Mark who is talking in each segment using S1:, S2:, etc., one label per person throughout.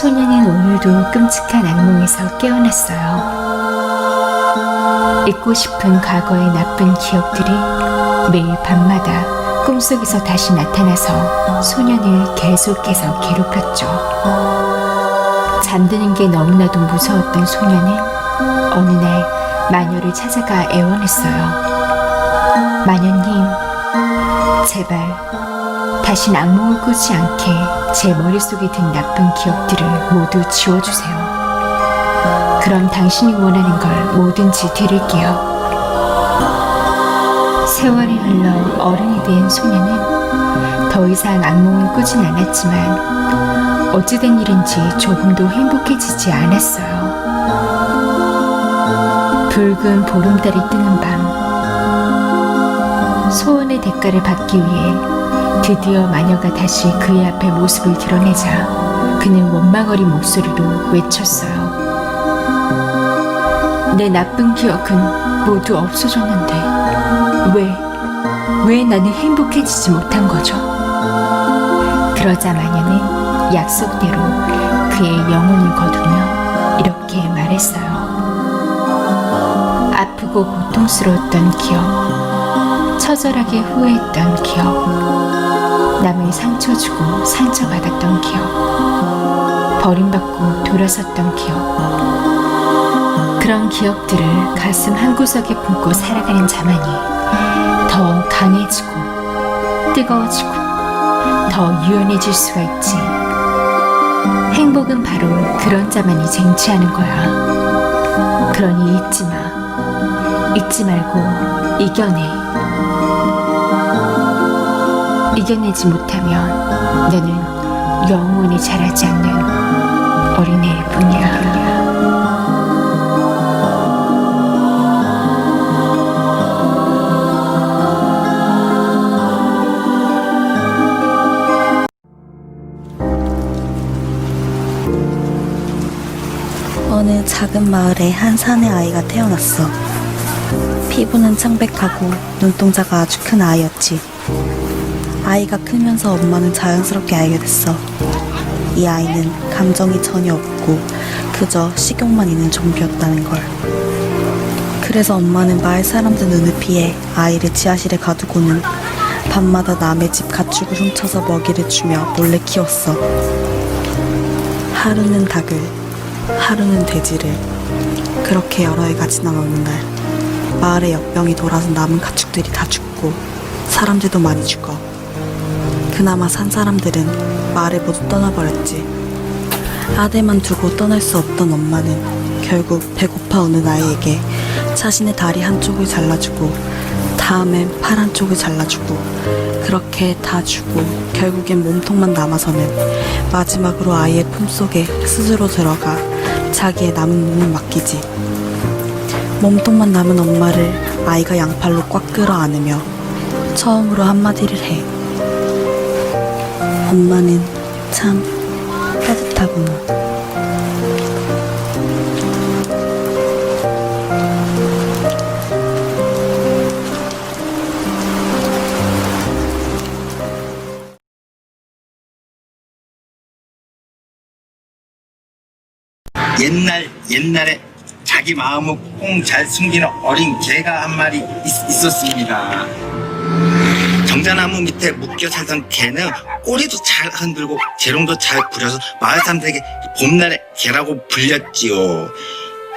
S1: 소년은 오늘도 끔찍한 악몽에서 깨어났어요. 잊고 싶은 과거의 나쁜 기억들이 매일 밤마다 꿈속에서 다시 나타나서 소년을 계속해서 괴롭혔죠. 잠드는 게 너무나도 무서웠던 소년은 어느 날 마녀를 찾아가 애원했어요. 마녀님, 제발 다신 악몽을 꾸지 않게 제 머릿속에 든 나쁜 기억들을 모두 지워주세요. 그럼 당신이 원하는 걸 뭐든지 드릴게요. 세월이 흘러 어른이 된 소녀는 더 이상 악몽을 꾸진 않았지만 어찌된 일인지 조금도 행복해지지 않았어요. 붉은 보름달이 뜨는 밤 소원의 대가를 받기 위해 드디어 마녀가 다시 그의 앞에 모습을 드러내자 그는 원망어린 목소리로 외쳤어요. 내 나쁜 기억은 모두 없어졌는데 왜, 왜 나는 행복해지지 못한 거죠? 그러자 마녀는 약속대로 그의 영혼을 거두며 이렇게 말했어요. 아프고 고통스러웠던 기억, 처절하게 후회했던 기억, 남을 상처 주고 상처받았던 기억, 버림받고 돌아섰던 기억. 그런 기억들을 가슴 한구석에 품고 살아가는 자만이 더 강해지고 뜨거워지고 더 유연해질 수가 있지. 행복은 바로 그런 자만이 쟁취하는 거야. 그러니 잊지 마. 잊지 말고 이겨내. 이겨내지 못하면 너는 영원히 자라지 않는 어린애일 뿐이야.
S2: 어느 작은 마을에 한 사내 아이가 태어났어. 피부는 창백하고 눈동자가 아주 큰 아이였지. 아이가 크면서 엄마는 자연스럽게 알게 됐어. 이 아이는 감정이 전혀 없고 그저 식욕만 있는 좀비였다는 걸. 그래서 엄마는 마을 사람들 눈을 피해 아이를 지하실에 가두고는 밤마다 남의 집 가축을 훔쳐서 먹이를 주며 몰래 키웠어. 하루는 닭을, 하루는 돼지를 그렇게 여러 해가 어느 날 마을에 역병이 돌아서 남은 가축들이 다 죽고 사람들도 많이 죽어 그나마 산 사람들은 마을을 모두 떠나버렸지 아들만 두고 떠날 수 없던 엄마는 결국 배고파 오는 아이에게 자신의 다리 한쪽을 잘라주고 다음엔 팔 한쪽을 잘라주고 그렇게 다 주고 결국엔 몸통만 남아서는 마지막으로 아이의 품속에 스스로 들어가 자기의 남은 몸을 맡기지. 몸통만 남은 엄마를 아이가 양팔로 꽉 끌어 안으며 처음으로 한마디를 해. 엄마는 참 따뜻하구나.
S3: 옛날 옛날에 자기 마음을 꽁 잘 숨기는 어린 개가 한 마리 있, 었습니다 정자나무 밑에 묶여 살던 개는 꼬리도 잘 흔들고 재롱도 잘 부려서 마을 사람들에게 봄날의 개라고 불렸지요.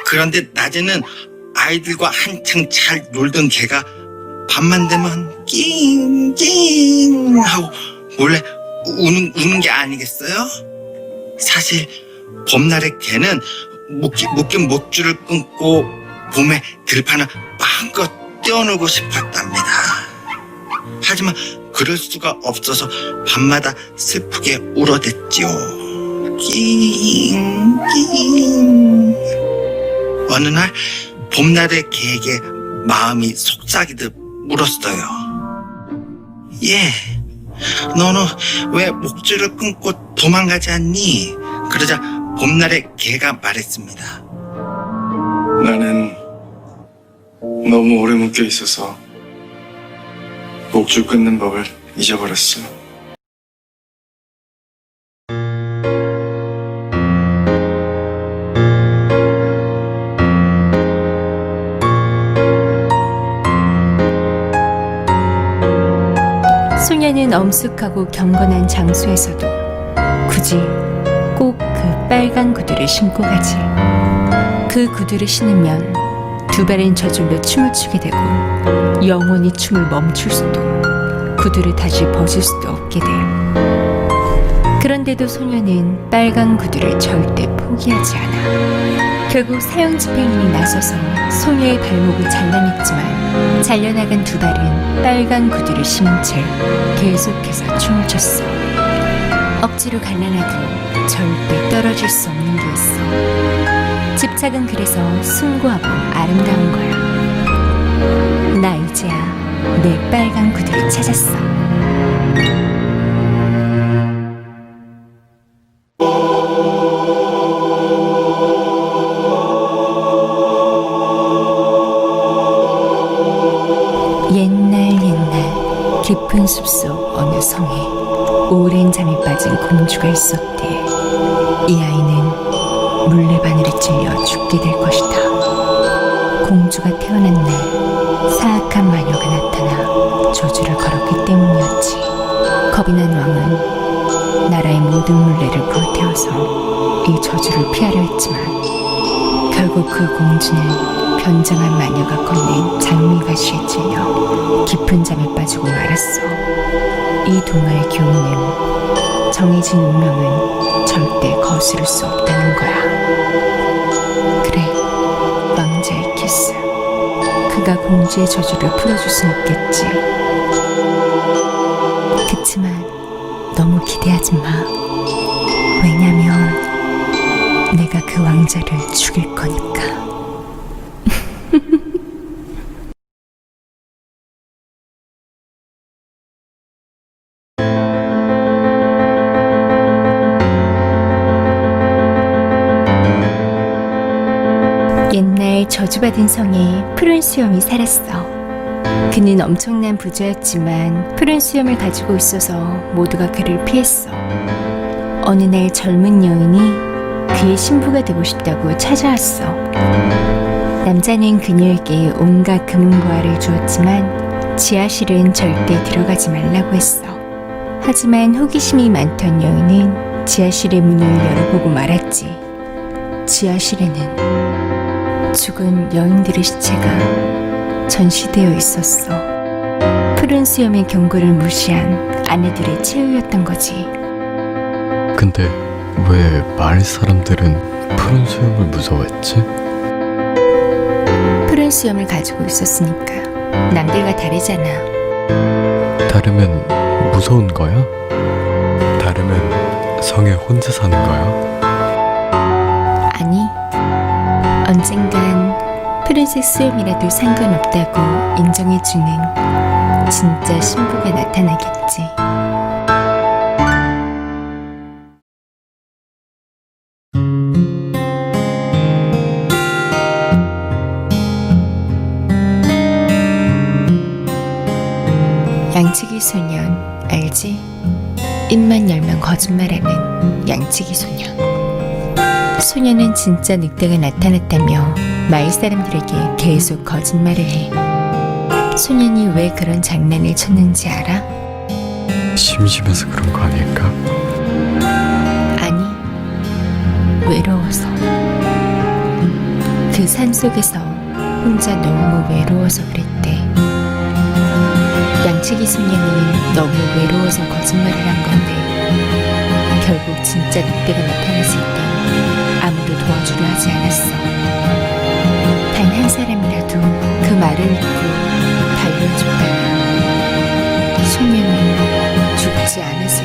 S3: 그런데 낮에는 아이들과 한창 잘 놀던 개가 밤만 되면 낑낑 하고 몰래 우는, 우는 게 아니겠어요? 사실 봄날의 개는 묶기, 묶인 목줄을 끊고 봄에 들판을 마음껏 뛰어놀고 싶었답니다. 하지만 그럴 수가 없어서 밤마다 슬프게 울어댔지요. 어느 날 봄날의 개에게 마음이 속삭이듯 물었어요. 예, 너는 왜 목줄을 끊고 도망가지 않니? 그러자 봄날의 개가 말했습니다.
S4: 나는 너무 오래 묶여 있어서 목줄 끊는 법을 잊어버렸어.
S1: 소녀는 엄숙하고 경건한 장소에서도 굳이 꼭 그 빨간 구두를 신고 가지. 그 구두를 신으면 두 발은 저절로 춤을 추게 되고 영원히 춤을 멈출 수도 구두를 다시 벗을 수도 없게 돼. 그런데도 소녀는 빨간 구두를 절대 포기하지 않아. 결국 사형 집행인이 나서서 소녀의 발목을 잘라냈지만 잘려나간 두 발은 빨간 구두를 신은 채 계속해서 춤을 췄어. 억지로 갈라놔도 절대 떨어질 수 없는 게 있어. 집착은 그래서 숭고하고 아름다운 거야. 나 이제야 내 빨간 구두를 찾았어. 옛날 옛날 깊은 숲속 어느 성에 오랜 잠에 빠진 공주가 있었대. 이 아이는 물레바늘에 찔려 죽게 될 것이다. 공주가 태어난 날 사악한 마녀가 나타나 저주를 걸었기 때문이었지. 겁이 난 왕은 나라의 모든 물레를 불태워서 이 저주를 피하려 했지만 결국 그 공주는 변장한 마녀가 건넨 장미가시에 찔려 깊은 잠에 빠지고 말았어. 이 동화의 교훈은 정해진 운명은 절대 거스를 수 없다는 거야. 그래, 왕자의 키스. 그가 공주의 저주를 풀어줄 순 없겠지. 그치만 너무 기대하지 마. 왜냐면 내가 그 왕자를 죽일 거니까. 저주받은 성에 푸른 수염이 살았어. 그는 엄청난 부자였지만 푸른 수염을 가지고 있어서 모두가 그를 피했어. 어느 날 젊은 여인이 그의 신부가 되고 싶다고 찾아왔어. 남자는 그녀에게 온갖 금은보화를 주었지만 지하실은 절대 들어가지 말라고 했어. 하지만 호기심이 많던 여인은 지하실의 문을 열어보고 말았지. 지하실에는 죽은 여인들의 시체가 전시되어 있었어. 푸른 수염의 경고를 무시한 아내들의 최후였던 거지.
S5: 근데 왜 마을 사람들은 푸른 수염을 무서워했지?
S1: 푸른 수염을 가지고 있었으니까 남들과 다르잖아.
S5: 다르면 무서운 거야? 다르면 성에 혼자 사는 거야?
S1: 언젠간 푸른색 수염이라도 상관없다고 인정해주는 진짜 신부가 나타나겠지. 양치기 소년 알지? 입만 열면 거짓말하는 양치기 소년. 소녀는 진짜 늑대가 나타났다며 마을 사람들에게 계속 거짓말을 해. 소년이 왜 그런 장난을 쳤는지 알아?
S5: 심심해서 그런 거 아닐까?
S1: 아니, 외로워서. 그 산 속에서 혼자 너무 외로워서 그랬대. 양치기 소년은 너무 외로워서 거짓말을 한 건데, 결국 진짜 늑대가 나타났을 때 아무도 도와주려 하지 않았어. 단 한 사람이라도 그 말을 듣고 달려줬다면 소년은 죽지 않았을